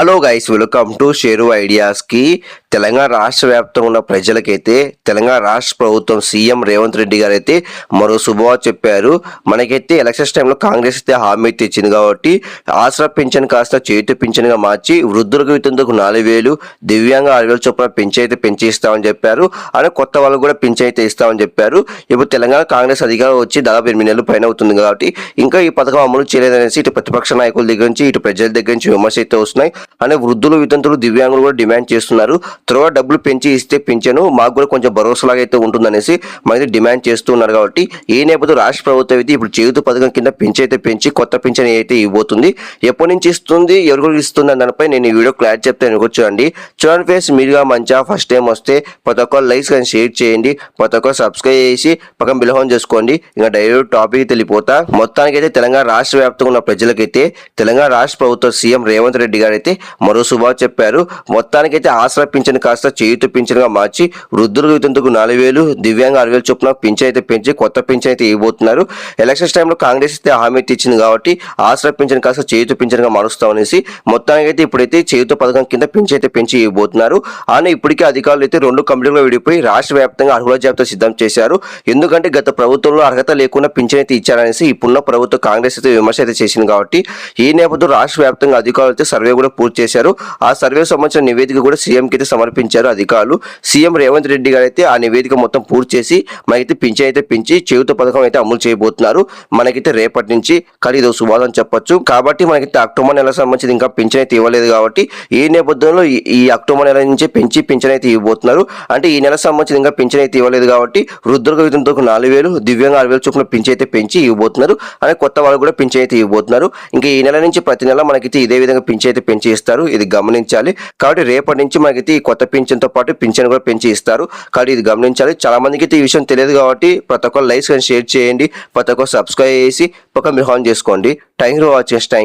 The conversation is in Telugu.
Hello guys welcome to Sheru ఐడియాస్కి Telangana రాష్ట్ర వ్యాప్తంగా ఉన్న ప్రజలకైతే తెలంగాణ రాష్ట్ర ప్రభుత్వం సీఎం రేవంత్ రెడ్డి గారు అయితే మరో శుభవార్త చెప్పారు. మనకైతే ఎలక్షన్స్ టైంలో కాంగ్రెస్ అయితే హామీ అయితే ఇచ్చింది కాబట్టి ఆసరా పింఛన్ కాస్త చేతి పింఛన్గా మార్చి వృద్ధులకు ఇతందుకు నాలుగు వేలు దివ్యాంగ ఆరు వేలు చొప్పున పెంచి అయితే పెంచి ఇస్తామని చెప్పారు. అలాగే కొత్త వాళ్ళకు కూడా పెంచి అయితే ఇస్తామని చెప్పారు. ఇప్పుడు తెలంగాణ కాంగ్రెస్ అధికారం వచ్చి దాదాపు ఎనిమిది నెలలు పైన అవుతుంది కాబట్టి ఇంకా ఈ పథకం అమలు చేయలేదనేసి ఇటు ప్రతిపక్ష నాయకుల దగ్గర నుంచి ఇటు ప్రజల దగ్గర నుంచి విమర్శ అయితే వస్తున్నాయి. అనే వృద్ధులు వితంతులు దివ్యాంగులు కూడా డిమాండ్ చేస్తున్నారు. త్వరగా డబ్బులు పెంచి ఇస్తే పెంచాను మాకు కూడా కొంచెం భరోసాలాగా అయితే ఉంటుందనేసి మనకి డిమాండ్ చేస్తున్నారు కాబట్టి ఏ నేపథ్యంలో రాష్ట్ర ప్రభుత్వం అయితే ఇప్పుడు చేయుత పథకం కింద పెంచి అయితే పెంచి కొత్త పింఛన్ అయితే ఇవ్వబోతుంది. ఎప్పటి నుంచి ఇస్తుంది ఎవరికి ఇస్తుంది దానిపై నేను ఈ వీడియో క్లారిటీ చెప్తే చూడండి. చూడండి ఫేస్ మీరుగా మంచిగా ఫస్ట్ టైం వస్తే ప్రతి ఒక్కరు లైక్స్ కానీ షేర్ చేయండి ప్రతి ఒక్కరు సబ్స్క్రైబ్ చేసి పక్కన బిలహోన్ చేసుకోండి. ఇంకా డైరెక్ట్ టాపిక్ తెలిపోతా మొత్తానికి అయితే తెలంగాణ రాష్ట్ర వ్యాప్తంగా ఉన్న ప్రజలకైతే తెలంగాణ రాష్ట్ర ప్రభుత్వ సీఎం రేవంత్ రెడ్డి గారు అయితే మరో సుభాష్ చెప్పారు మొత్తానికైతే ఆసరా పింఛన్ కాస్త చేయుత పింఛన్గా మార్చి వృద్ధులకు వితంతుకు నాలుగు వేలు దివ్యాంగ ఆరు వేలు చొప్పున పింఛన్ అయితే పెంచి కొత్త పింఛన్ అయితే ఇవ్వబోతున్నారు. ఎలక్షన్స్ టైంలో కాంగ్రెస్ అయితే హామీ అయితే ఇచ్చింది కాబట్టి ఆసరా పింఛన్ కాస్త చేయుత పింఛన్గా మారుస్తామనేసి మొత్తానికైతే ఇప్పుడైతే చేయుత పథకం కింద పింఛన్ అయితే పెంచి ఇవ్వబోతున్నారు. అని ఇప్పటికే అధికారులు అయితే రెండు కమిటీలుగా విడిపోయి రాష్ట్ర వ్యాప్తంగా అర్హుల జాబితా సిద్ధం చేశారు. ఎందుకంటే గత ప్రభుత్వంలో అర్హత లేకుండా పింఛన్ అయితే ఇచ్చారనేసి ఇప్పుడున్న ప్రభుత్వ కాంగ్రెస్ అయితే విమర్శ అయితే చేసింది కాబట్టి ఈ నేపథ్యంలో రాష్ట్ర వ్యాప్తంగా అధికారులు అయితే సర్వే కూడా పూర్తి చేశారు. ఆ సర్వే సంబంధించిన నివేదిక కూడా సీఎంకి అయితే సమర్పించారు అధికారులు. సీఎం రేవంత్ రెడ్డి గారు అయితే ఆ నివేదిక మొత్తం పూర్తి చేసి మనకైతే పింఛన్ అయితే పెంచి చేయుత పథకం అయితే అమలు చేయబోతున్నారు. మనకైతే రేపటి నుంచి కానీ ఇది శుభాదం చెప్పొచ్చు. కాబట్టి మనకైతే అక్టోబర్ నెల సంబంధించి ఇంకా పింఛన్ అయితే ఇవ్వలేదు కాబట్టి ఈ నేపథ్యంలో ఈ- అక్టోబర్ నెల నుంచి పెంచి పింఛన్ అయితే ఇవ్వబోతున్నారు. అంటే ఈ నెల సంబంధించి ఇంకా పింఛన్ అయితే ఇవ్వలేదు కాబట్టి వృద్ధులకు విధంతో నాలుగు వేలు దివ్యంగా ఆరు వేలు చొప్పున పింఛన్ అయితే పెంచి ఇవ్వబోతున్నారు. అలాగే కొత్త వాళ్ళు కూడా పింఛన్ అయితే ఇవ్వబోతున్నారు. ఇంకా ఈ నెల నుంచి ప్రతి నెల మనకైతే ఇదే విధంగా పింఛన్ అయితే పెంచి ఇస్తారు. ఇది గమనించాలి. కాబట్టి రేపటి నుంచి మనకైతే ఈ కొత్త పింఛన్తో పాటు పింఛన్ కూడా పెంచి ఇస్తారు. కాబట్టి ఇది గమనించాలి. చాలా మందికి అయితే ఈ విషయం తెలియదు కాబట్టి ప్రతి ఒక్కరు లైక్స్ కానీ షేర్ చేయండి ప్రతి ఒక్కరు సబ్స్క్రైబ్ చేసి పక్క మీరు ఆన్ చేసుకోండి. Thank you watching thank